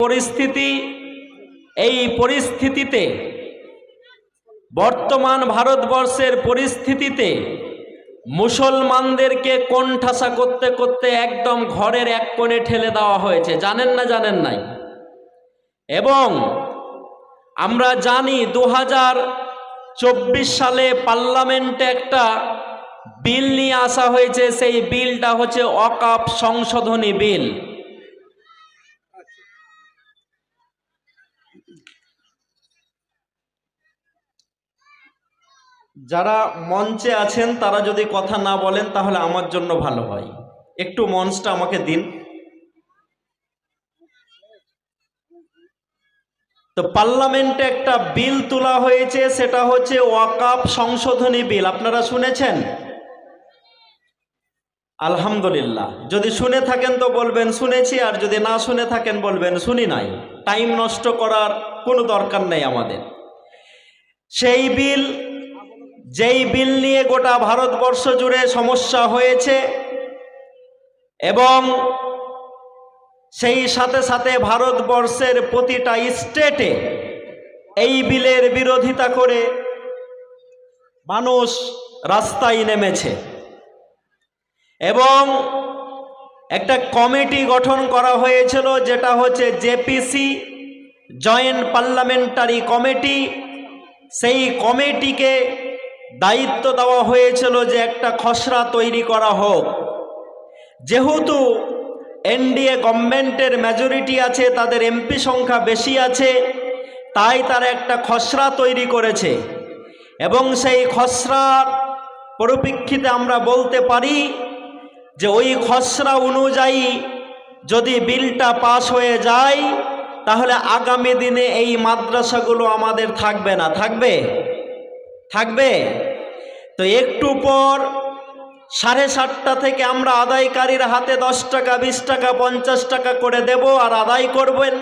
পরিস্থিতি, এই পরিস্থিতিতে, বর্তমান ভারতবর্ষের পরিস্থিতিতে, মুসলমানদেরকে কোণঠাসা করতে করতে একদম ঘরের এক কোণে ঠেলে দেওয়া হয়েছে। জানেন না জানেন নাই? এবং আমরা জানি দু সালে পার্লামেন্টে একটা বিল নিয়ে আসা হয়েছে। সেই বিলটা হচ্ছে অকাপ সংশোধনী বিল। যারা মঞ্চে আছেন, তারা যদি কথা না বলেন, তাহলে আমার জন্য ভালো হয়। একটু মঞ্চটা আমাকে দিন। তো পার্লামেন্টে একটা বিল তোলা হয়েছে, সেটা হচ্ছে ওয়াকাপ সংশোধনী বিল। আপনারা শুনেছেন? আলহামদুলিল্লাহ। যদি শুনে থাকেন তো বলবেন, শুনেছি, আর যদি না শুনে থাকেন বলবেন, শুনি নাই। টাইম নষ্ট করার কোনো দরকার নেই আমাদের। সেই বিল যেই বিল নিয়ে গোটা ভারতবর্ষ জুড়ে সমস্যা হয়েছে এবং সেই সাথে সাথে ভারতবর্ষের প্রতিটা স্টেটে এই বিলের বিরোধিতা করে মানুষ রাস্তায় নেমেছে। এবং একটা কমিটি গঠন করা হয়েছিল যেটা হচ্ছে জেপিসি, জয়েন্ট পার্লামেন্টারি কমিটি। সেই কমিটিকে দায়িত্ব দেওয়া হয়েছিল যে একটা খসড়া তৈরি করা হোক। যেহেতু এনডিএ গভর্নমেন্টের মেজরিটি আছে, তাদের এমপি সংখ্যা বেশি আছে, তাই তারা একটা খসড়া তৈরি করেছে। এবং সেই খসড়ার পরিপ্রেক্ষিতে আমরা বলতে পারি যে ওই খসড়া অনুযায়ী যদি বিলটা পাশ হয়ে যায়, তাহলে আগামী দিনে এই মাদ্রাসাগুলো আমাদের থাকবে না। থাকবে? থাকবে? তো একটু পর সাড়ে সাতটা থেকে আমরা আদায়কারীর হাতে দশ টাকা, বিশ টাকা, পঞ্চাশ টাকা করে দেব আর আদায় করবেন।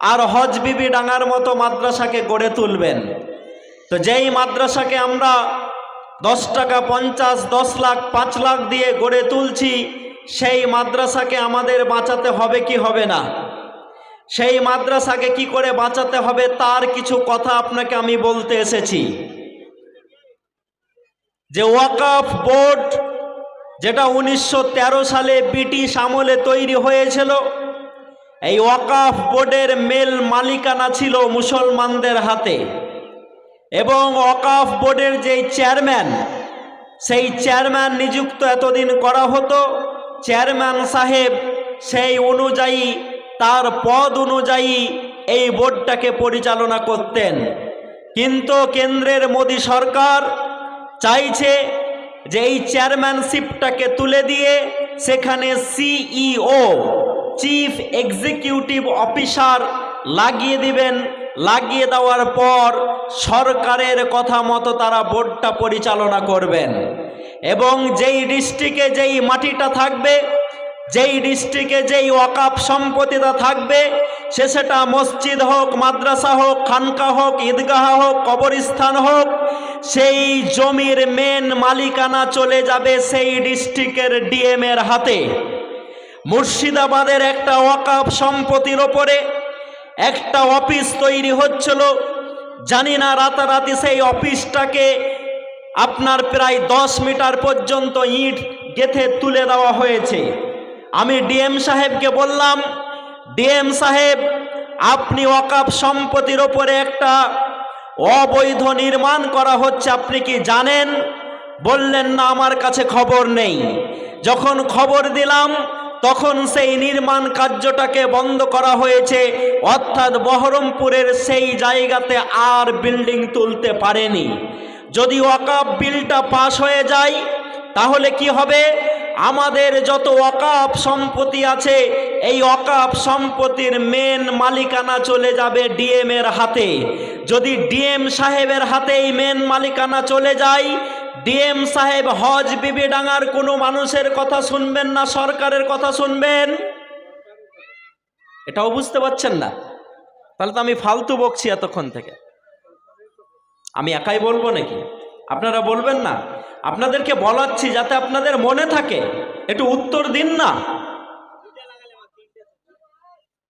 আর হজ বিবি ডাঙার মতো মাদ্রাসাকে গড়ে তুলবেন। তো যেই মাদ্রাসাকে আমরা দশ টাকা, পঞ্চাশ, দশ লাখ, পাঁচ লাখ দিয়ে গড়ে তুলছি, সেই মাদ্রাসাকে আমাদের বাঁচাতে হবে কি হবে না? সেই মাদ্রাসাকে কি করে বাঁচাতে হবে তার কিছু কথা আপনাকে আমি বলতে এসেছি। যে ওয়াকাফ বোর্ড যেটা উনিশশো তেরো সালে ব্রিটিশ আমলে তৈরি হয়েছিল, এই ওয়াকাফ বোর্ডের মেল মালিকানা ছিল মুসলমানদের হাতে। এবং ওয়াকাফ বোর্ডের যেই চেয়ারম্যান, সেই চেয়ারম্যান নিযুক্ত এতদিন করা হতো, চেয়ারম্যান সাহেব সেই অনুযায়ী, তার পদ অনুযায়ী এই বোর্ডটাকে পরিচালনা করতেন। কিন্তু কেন্দ্রের মোদী সরকার চাইছে যে এই চেয়ারম্যানশিপটাকে তুলে দিয়ে সেখানে সিইও চিফ এক্সিকিউটিভ অফিসার লাগিয়ে দিবেন। লাগিয়ে দেওয়ার পর সরকারের কথা মতো তারা বোর্ডটা পরিচালনা করবেন। এবং যেই ডিস্ট্রিক্টে যেই মাটিটা থাকবে, যেই ডিস্ট্রিক্টে যেই ওয়াকাপ সম্পত্তিটা থাকবে সে সেটা মসজিদ হোক, মাদ্রাসা হোক, খানকা হোক, ঈদগাহ হোক, কবরস্থান হোক, সেই জমির মেন মালিকানা চলে যাবে সেই ডিস্ট্রিক্টের ডিএম এর হাতে। মুর্শিদাবাদের একটা ওয়াকাপ সম্পত্তির ওপরে একটা অফিস তৈরি হচ্ছিল। জানি না রাতারাতি সেই অফিসটাকে আপনার প্রায় দশ মিটার পর্যন্ত ইট গেথে তুলে দেওয়া হয়েছে। আমি ডিএম সাহেবকে বললাম ডিএম সাহেব, আপনি ওয়াকাপ সম্পত্তির ওপরে একটা অবৈধ নির্মাণ করা হচ্ছে, আপনি কি জানেন? বললেন, না, আমার কাছে খবর নেই। যখন খবর দিলাম, তখন সেই নির্মাণ কার্যটাকে বন্ধ করা হয়েছে। অর্থাৎ বহরমপুরের সেই জায়গাতে আর বিল্ডিং তুলতে পারেনি। যদি ওয়াকাপ বিলটা পাশ হয়ে যায়, তাহলে কি হবে? আমাদের যত ওয়াকাপ সম্পত্তি আছে, এই ওয়াকাপ সম্পত্তির মেন মালিকানা চলে যাবে ডিএম এর হাতে। যদি ডিএম সাহেবের হাতেই মেন মালিকানা চলে যায় ডিএম সাহেব হজ বিবি ডাঙার কোনো মানুষের কথা শুনবেন না, সরকারের কথা শুনবেন? এটাও বুঝতে পারছেন না? তাহলে তো আমি ফালতু বকছি এতক্ষণ থেকে। আমি একাই বলব নাকি? আপনারা বলবেন না? আপনাদেরকে বলাচ্ছি যাতে আপনাদের মনে থাকে, একটু উত্তর দিন না।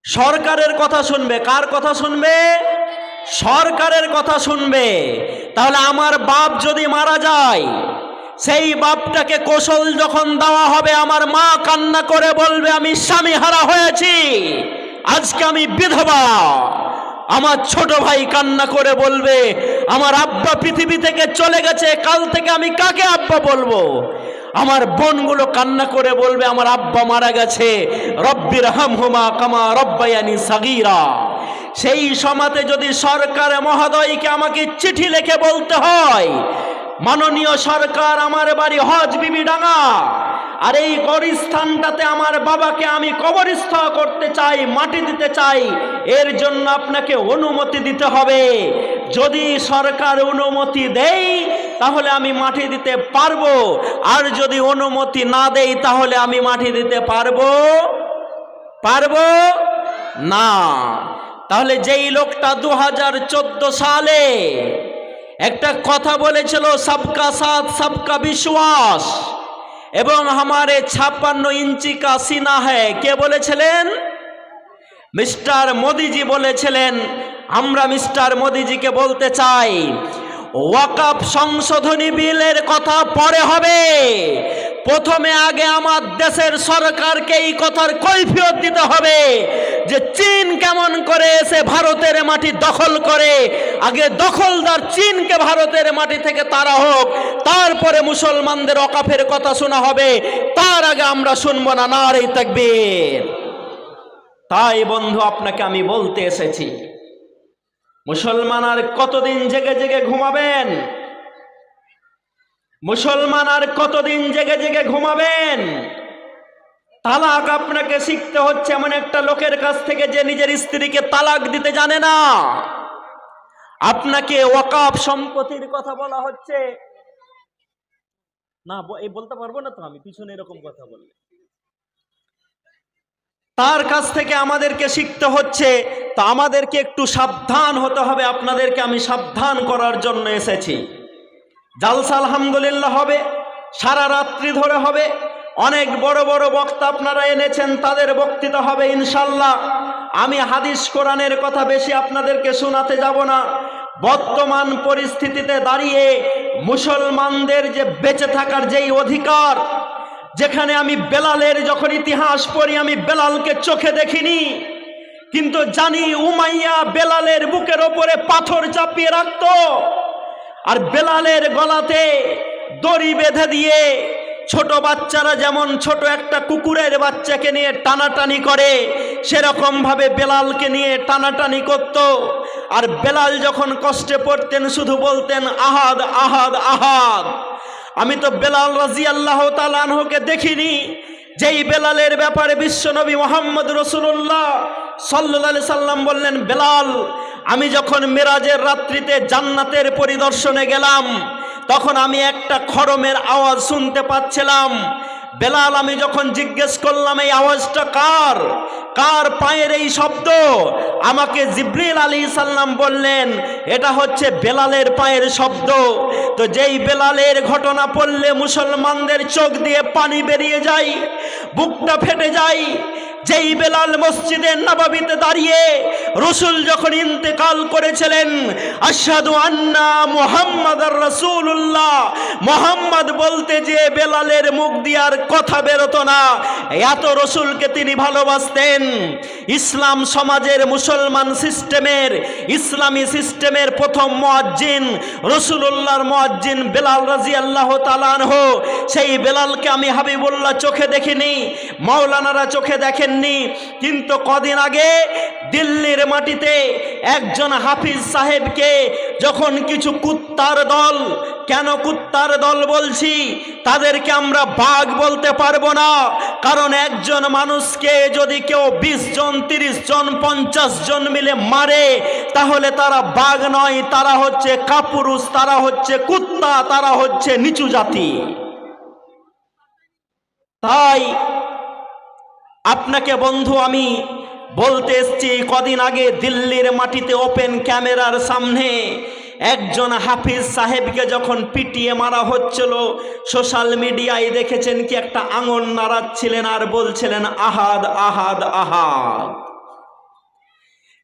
সরকারের কথা শুনবে, কার কথা শুনবে? সরকারের কথা শুনবে। তাহলে আমার বাপ যদি মারা যায়, সেই বাপটাকে কৌশল যখন দেওয়া হবে, আমার মা কান্না করে বলবে, আমি স্বামী হারা হয়েছি, আজকে আমি বিধবা। আমার ছোট ভাই কান্না করে বলবে, আমার আব্বা পৃথিবী থেকে চলে গেছে, কাল থেকে আমি কাকে আব্বা বলব? আমার বোনগুলো কান্না করে বলবে, আমার আব্বা মারা গেছে, রব্বির হাম হুমা কামা রব্বায়ানি সাগীরা। সেই সমাতে যদি সরকার মহোদয়কে আমাকে চিঠি লিখে বলতে হয়, মাননীয় সরকার, আমার বাড়ি হজ বিবি ডাঙ্গা আর এই গরিস্থানটাতে আমার বাবাকে আমি কবরস্থ করতে চাই, মাটি দিতে চাই, এর জন্য আপনাকে অনুমতি দিতে হবে। যদি সরকার অনুমতি দেয়, তাহলে আমি মাটি দিতে পারব। আর যদি অনুমতি না দেই তাহলে আমি মাটি দিতে পারব? পারব? না। তাহলে যেই লোকটা দু হাজার চোদ্দ সালে একটা কথা বলেছিল, সবকা সাথ, সবকা বিশ্বাস। এবং আমারে ছাপ্পান্ন ইঞ্চি কাশি না হয়। কে বলেছিলেন? মিস্টার মোদিজি বলেছিলেন, আমরা মিস্টার মোদিজিকে বলতে চাই ওয়াকাপ সংশোধনী বিলের কথা পরে হবে। প্রথমে আগে আমার দেশের সরকারকে এই কথার কৈফিয়ত দিতে হবে যে চীন কেমন করে এসে ভারতের মাটি দখল করে। আগে দখলদার চীনকে ভারতের মাটি থেকে তারা হোক, তারপরে মুসলমানদের অকাফের কথা শোনা হবে। তার আগে আমরা শুনব না না নারী তাকবীর। তাই বন্ধু, আপনাকে আমি বলতে এসেছি, মুসলমান আর কতদিন জেগে জেগে ঘুমাবেন? মুসলমান আর কতদিন জেগে জেগে ঘুমাবেন? তালাক আপনাকে শিখতে হচ্ছে এমন একটা লোকের কাছ থেকে যে নিজের স্ত্রীকে তালাক দিতে জানে না। আপনাকে ওয়াকাফ সম্পত্তির কথা বলা হচ্ছে। না এই বলতে পারব না তো আমি, পিছনে এরকম কথা বললে। তার কাছ থেকে আমাদেরকে শিখতে হচ্ছে, তা আমাদেরকে একটু সাবধান হতে হবে। আপনাদেরকে আমি সাবধান করার জন্য এসেছি। জালসা আলহামদুলিল্লাহ হবে, সারা রাত্রি ধরে হবে। অনেক বড় বড় বক্তা আপনারা এনেছেন, তাদের বক্তৃতা হবে ইনশাল্লাহ। আমি হাদিস কোরআনের কথা বেশি আপনাদেরকে শোনাতে যাব না। বর্তমান পরিস্থিতিতে দাঁড়িয়ে মুসলমানদের যে বেঁচে থাকার যেই অধিকার, যেখানে আমি বেলালের যখন ইতিহাস পড়ি, আমি বেলালকে চোখে দেখিনি। কিন্তু জানি উমাইয়া বেলালের বুকের ওপরে পাথর চাপিয়ে রাখতো। আর বেলালের গলাতে দড়ি বেঁধে দিয়ে ছোট বাচ্চারা যেমন ছোট একটা কুকুরের বাচ্চাকে নিয়ে টানাটানি করে সেরকম ভাবে বেলালকে নিয়ে টানাটানি করত। আর বেলাল যখন কষ্টে পড়তেন, শুধু বলতেন, আহাদ আহাদ আহাদ। আমি তো বেলাল রাজি আল্লাহ তালানহকে দেখিনি। যেই বেলালের ব্যাপারে বিশ্বনবী মোহাম্মদ রসুল্লাহ সাল্লা সাল্লাম বললেন, বেলাল, আমি যখন মেরাজের রাত্রিতে জান্নাতের পরিদর্শনে গেলাম, তখন আমি একটা খরমের আওয়াজ শুনতে পাচ্ছিলাম। বেলাল, আমি যখন জিজ্ঞেস করলাম, এই আওয়াজটা কার? কার পায়ের এই শব্দ? আমাকে জিব্রিল আলী সাল্লাম বললেন, এটা হচ্ছে বেলালের পায়ের শব্দ। তো যেই বেলালের ঘটনা পড়লে মুসলমানদের চোখ দিয়ে পানি বেরিয়ে যায় বুকটা ফেটে যায়। যেই বেলাল মসজিদের নবাবিতে দাঁড়িয়ে রসুল যখন ইন্তেকাল করেছিলেন আসাদু আন্না মোহাম্মদ রসুল্লাহ মোহাম্মদ বলতে যে বেলালের মুখ দিয়ার কথা বেরোতো না। এত রসুলকে তিনি ভালোবাসতেন। ইসলাম সমাজের মুসলমান সিস্টেমের, ইসলামী সিস্টেমের প্রথম মোয়াজ্জিন রসুল্লাহর মোয়াজ্জিন বেলাল রাজি আল্লাহ তালানহ সেই বেলালকে আমি হাবিবুল্লাহ চোখে দেখিনি, মাওলানারা চোখে দেখেননি। কিন্তু কদিন আগে দিল্লির মাটিতে একজন হাফিজ সাহেবকে যখন কিছু কুত্তার দল, কেন কুত্তার দল বলছি, তাদেরকে আমরা বাঘ বলতে পারব না। কারণ একজন মানুষকে যদি কেউ বিশ জন, তিরিশ জন, পঞ্চাশ জন মিলে মারে, তাহলে তারা বাঘ নয়, তারা হচ্ছে কাপুরুষ, তারা হচ্ছে কুত্তা, তারা হচ্ছে নিচু জাতি। তাই আপনাকে বন্ধু আমি বলতে এসছি, কদিন আগে দিল্লির মাটিতে ওপেন ক্যামেরার সামনে একজন হাফিজ সাহেবকে যখন পিটিয়ে মারা হচ্ছিল সোশ্যাল মিডিয়ায় দেখেছেন কি একটা আঙন নাড়াচ্ছিলেন আর বলছিলেন, আহাদ আহাদ আহাদ।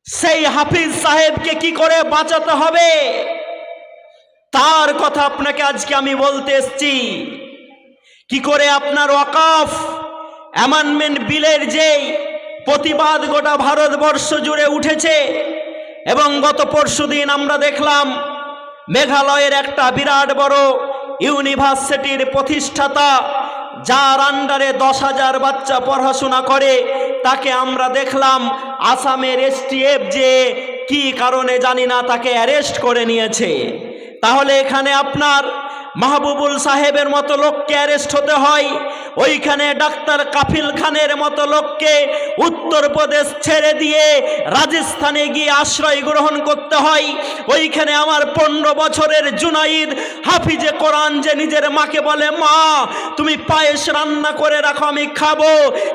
সেই হাফিজ সাহেবকে কি করে বাঁচাতে হবে? তার কথা আপনাকে আজকে আমি বলতে এসছি। কি করে আপনার ওয়াকাফ, অ্যামান্ডমেন্ট বিলের যেই প্রতিবাদ গোটা ভারতবর্ষ জুড়ে উঠেছে। এবং গত পরশুদিন আমরা দেখলাম, মেঘালয়ের একটা বিরাট বড় ইউনিভার্সিটির প্রতিষ্ঠাতা, যার আন্ডারে দশ হাজার বাচ্চা পড়াশোনা করে, তাকে আমরা দেখলাম আসামের এসটিএফ যে কি কারণে জানি না, তাকে অ্যারেস্ট করে নিয়েছে। তাহলে এখানে আপনার মাহবুবুল সাহেবের মতো লোককে অ্যারেস্ট হতে হয়। ওইখানে ডাক্তার কাফিল খানের মতো লোককে উত্তরপ্রদেশ ছেড়ে দিয়ে রাজস্থানে গিয়ে আশ্রয় গ্রহণ করতে হয়। ওইখানে আমার পনেরো বছরের জুনাইদ হাফিজে কোরআন যে নিজের মাকে বলে, মা, তুমি পায়েস রান্না করে রাখো, আমি খাব।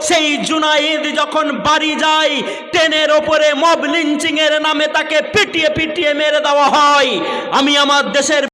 সেই জুনাইদ যখন বাড়ি যায় ট্রেনের ওপরে মব লিঞ্চিংয়ের নামে তাকে পিটিয়ে পিটিয়ে মেরে দেওয়া হয়। আমি আমার দেশের